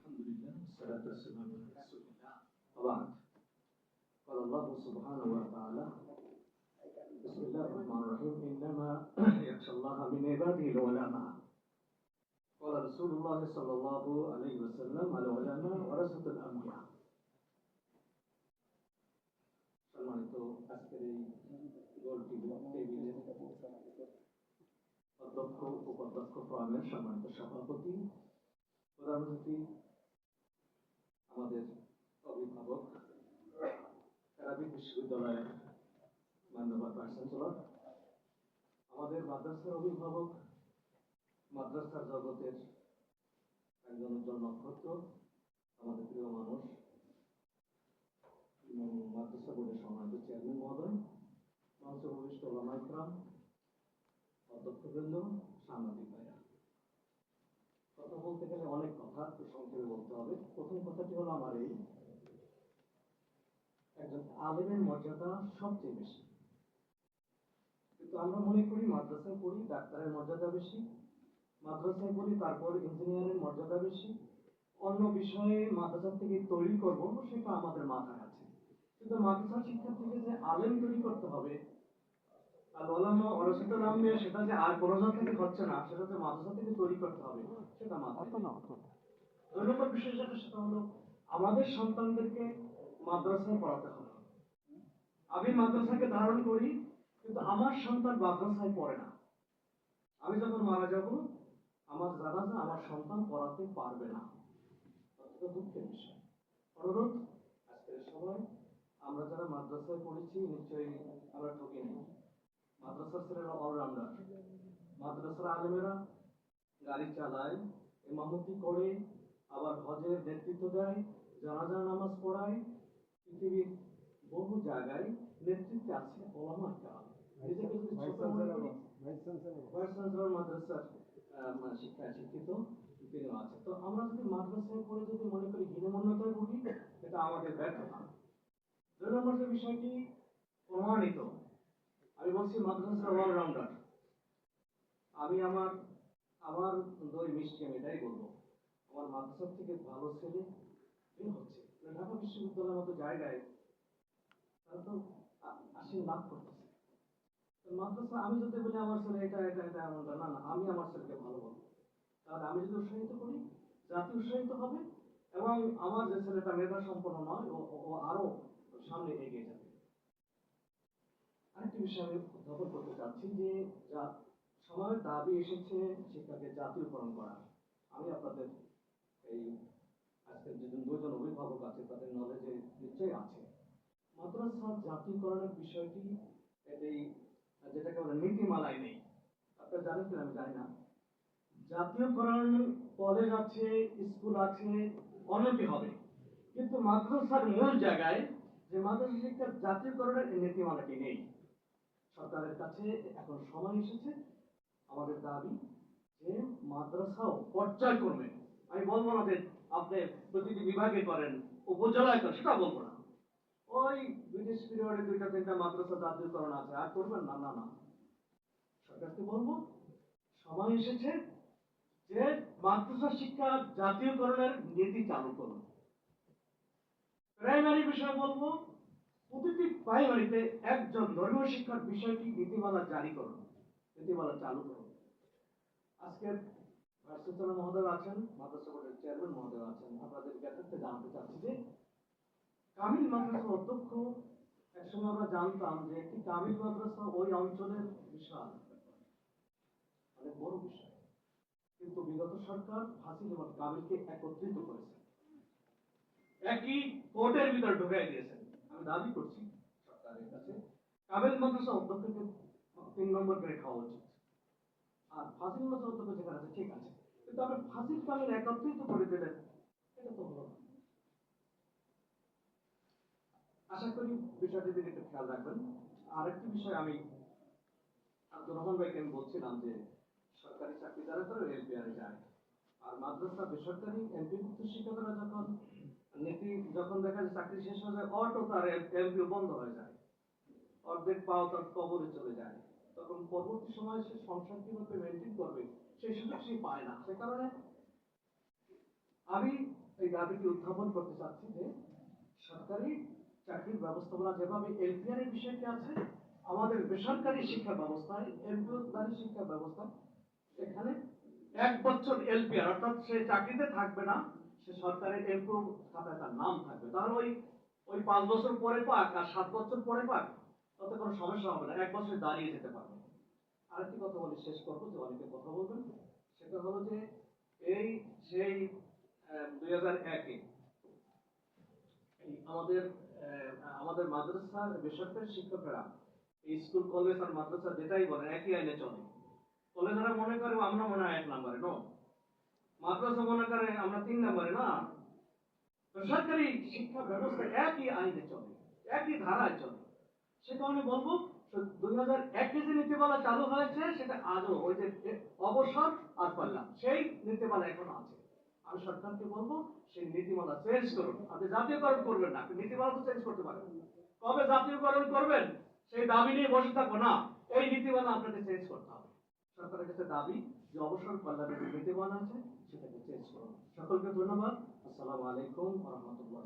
الحمد لله والصلاة والسلام على رسول الله وبعد قال الله سبحانه وتعالى بسم الله الرحمن الرحيم إنما يخشى الله من عباده العلماء قال رسول الله صلى الله عليه وسلم العلماء ورثة الأنبياء সম্মানিত আজকের এই গোল টেবিলের অধ্যক্ষ উপাধ্যক্ষ ফোরামের সম্মানিত সভাপতি প্রধান অতিথি আমাদের অভিভাবক এরাবিক বিশ্ববিদ্যালয়ের মান্যবর ভাইস চ্যান্সেলর আমাদের মাদ্রাসার অভিভাবক, মাদ্রাসার জগতের একজন উজ্জ্বল নক্ষত্র, আমাদের প্রিয় মানুষ মাদ্রাসা বোর্ডের সম্মানিত চেয়ারম্যান মহোদয়, মঞ্চ ভবিষ্ঠ ওলামাইকরাম অধ্যক্ষবৃন্দ, সাংবাদিক বলতে গেলে অনেক কথা সংক্ষেপে বলতে হবে। প্রথম কথাটি হলো আমার এই। একজন আলেমের মর্যাদা সবচেয়ে বেশি। কিন্তু আমরা মনে করি, মাদ্রাসায় পড়ি, ডাক্তারের মর্যাদা বেশি, মাদ্রাসায় পড়ি, তারপর ইঞ্জিনিয়ারের মর্যাদা বেশি। অন্য বিষয়ে মাদ্রাসা থেকে তৈরি করব, সেটা আমাদের মাথায় আছে। কিন্তু মাদ্রাসা শিক্ষা থেকে যে আলেম তৈরি করতে হবে সেটা যে আর কোনো জায়গা থেকে হচ্ছে না সেটা যে মাদ্রাসা থেকে তৈরি করতে হবে সেটা মাথায় দুই নম্বর বিষয় যেটা সেটা হলো আমাদের সন্তানদেরকে মাদ্রাসায় পড়াতে হবে। আমি মাদ্রাসাকে ধারণ করি কিন্তু আমার সন্তান মাদ্রাসায় পড়ে না। আমি যখন মারা যাব আমার জানাজা আমার সন্তান পড়াতে পারবে না। দুঃখের বিষয়। অনুরোধ আজকের সবাই আমরা যারা মাদ্রাসায় পড়েছি নিশ্চয়ই আমরা ঠকি নেই মাদ্রাসার ছেলেরা অলরাউন্ডার মাদ্রাসার আলেমেরা গাড়ি চালায় ইমামতি করে আবার হজের নেতৃত্ব দেয় জানাজার নামাজ পড়ায়। পৃথিবীর বহু জায়গায় নেতৃত্বে আছে ওলামা কালাম নিজেকে যদি ছোট করি ভাইস চ্যান্সেলর মাদ্রাসার আহ, শিক্ষায় শিক্ষিত তিনিও আছে। তো আমরা যদি মাদ্রাসায় পড়ে যদি মনে করি হীনমন্যতায় ভুগি এটা আমাদের ব্যর্থতা। দুই নম্বর যে বিষয়টি প্রমাণিত আমি বলছি মাদ্রাসার অলরাউন্ডার আমি আমার আমার দই মিষ্টি, আমি এটাই বলব। আমার মাদ্রাসার থেকে ভালো ছেলে হচ্ছে মানে ঢাকা বিশ্ববিদ্যালয়ের মতো জায়গায় তারা তো আ- লাভ করতেছে। মাদ্রাসা, আমি যদি বলি আমার ছেলে এটা এটা এটা এমনটা না না, আমি আমার ছেলেকে ভালো বলব। তাহলে আমি যদি উৎসাহিত করি, জাতি উৎসাহিত হবে এবং আমার যে ছেলেটা মেধা সম্পন্ন নয়, ও, ও- ও আরও সামনে এগিয়ে যাবে। আরেকটি বিষয় উত্থাপন করতে চাচ্ছি যে যা সময়ের দাবি এসেছে শিক্ষাকে জাতীয়করণ করা। আমি আপনাদের এই আজকের যে দুজন অভিভাবক আছে, তাদের নলেজে নিশ্চয়ই আছে। মাদ্রাসা জাতীয়করণের বিষয়টি এই যেটাকে বলে নীতিমালায় নেই। আপনারা জানেন কিনা আমি জানি না। জাতীয়করণ কলেজ আছে স্কুল আছে, অনেকে হবে। কিন্তু মাদ্রাসার মূল জায়গায় যে মাদ্রাসা শিক্ষার জাতীয়করণের নীতিমালাটি নেই। সরকারের কাছে এখন সময় এসেছে। আমাদের দাবি যে মাদ্রাসাও পর্যায়ক্রমে আমি বলব না যে আপনি প্রতিটি বিভাগে করেন, উপজেলায় করেন, সেটা বলব না। ওই ব্রিটিশ পিরিয়ডে দুইটা তিনটা মাদ্রাসা জাতীয়করণ আছে, আর করবেন না? না না। সরকারকে বলব, সময় এসেছে যে মাদ্রাসা শিক্ষা জাতীয়করণের নীতি চালু করুন। প্রাইমারি বিষয় বলব প্রতিটি প্রাইমারিতে একজন ধর্মীয় শিক্ষার বিষয়টি নীতিমালা জারি করুন নীতিমালা চালু করুন আজকের ভাইস মহোদয় আছেন, মাদ্রাসা বোর্ডের চেয়ারম্যান মহোদয় আছেন। আপনাদের ব্যাপারটা জানতে চাচ্ছি যে, কামিল মাদ্রাসার অধ্যক্ষ, একসময় আমরা জানতাম যে একটি কামিল মাদ্রাসা ওই অঞ্চলের বিশাল ব্যাপার। অনেক বড় বিষয়। কিন্তু বিগত সরকার ফাঁসি এবং কামিলকে একত্রিত করেছে। একই কোর্টের ভিতর ঢুকাই দিয়েছেন। আমি দাবি করছি সরকারের কাছে। কামিল মাদ্রাসা অধ্যক্ষকে তিন নম্বর গ্রেড হওয়া উচিত আর ফাঁসিল মাদ্রাসা অধ্যক্ষ যেখানে আছে, ঠিক আছে। কিন্তু আপনি ফাঁসিল কামিল একত্রিত করে দিলেন এটা তো হলো। আশা করি বিষয়টির দিকে একটু খেয়াল রাখবেন। আরেকটি বিষয় আমি আব্দুর রহমান ভাইকে আমি বলছিলাম যে, সরকারি চাকরি যারা করে এলপিআরে যায়। আর মাদ্রাসা বেসরকারি এমপিভুক্ত শিক্ষকরা যখন নীতি যখন দেখা যায় চাকরি শেষ হয়ে যায়, অটো তার এমপিও বন্ধ হয়ে যায়। অর্ধেক পাও তার কবরে চলে যায়। তখন পরবর্তী সময়ে সে সংসার কীভাবে মেনটেন করবে সেই সুযোগ সে পায় না। সে কারণে আমি এই দাবিটি উত্থাপন করতে চাচ্ছি যে, সরকারি চাকরির ব্যবস্থাপনা যেভাবে এলপিআর এর বিষয়টি আছে, আমাদের বেসরকারি শিক্ষা ব্যবস্থায়, এমপিওদারি শিক্ষা ব্যবস্থা, এখানে এক বছর এলপিআর, অর্থাৎ সে চাকরিতে থাকবে না সে সরকারের এমপিও খাতায় তার নাম থাকবে। তাহলে ওই ওই পাঁচ বছর পরে পাক আর সাত বছর পরে পাক, তাতে কোনো সমস্যা হবে না। এক বছর দাঁড়িয়ে যেতে পারবে। আরেকটি কথা বলি, শেষ করব যে অনেকে কথা বলবেন সেটা হলো যে এই সেই দুই হাজার একে আমাদের আমাদের মাদ্রাসার বেসরকারি শিক্ষকেরা, এই স্কুল, কলেজ আর মাদ্রাসা যেটাই বলেন, একই আইনে চলে। কলেজেরা মনে করে, আমরা মনে হয় এক নাম্বারে, নো? মাদ্রাসা মনে করে আমরা তিন নম্বরে না? বেসরকারি শিক্ষা ব্যবস্থা একই আইনে চলে, একই ধারায় চলে। সে কারণে বলব দুই হাজার একে যে নীতিমালা চালু হয়েছে, সেটা আজও ওই যে অবসর আর পাল্লা সেই নীতিমালা এখনও আছে। আমি সরকারকে বলব, সেই নীতিমালা চেঞ্জ করুন। আপনি জাতীয়করণ করবেন না, আপনি নীতিমালা তো চেঞ্জ করতে পারেন কবে জাতীয়করণ করবেন, সেই দাবি নিয়ে বসে থাকব না। এই নীতিমালা আপনাকে চেঞ্জ করতে হবে। সরকারের কাছে দাবি যে অবসর কল্যাণের যে নীতিমালা আছে, সেটাকে চেঞ্জ করুন সকলকে ধন্যবাদ। আসসালামু আলাইকুম রহমতুল্লাহ।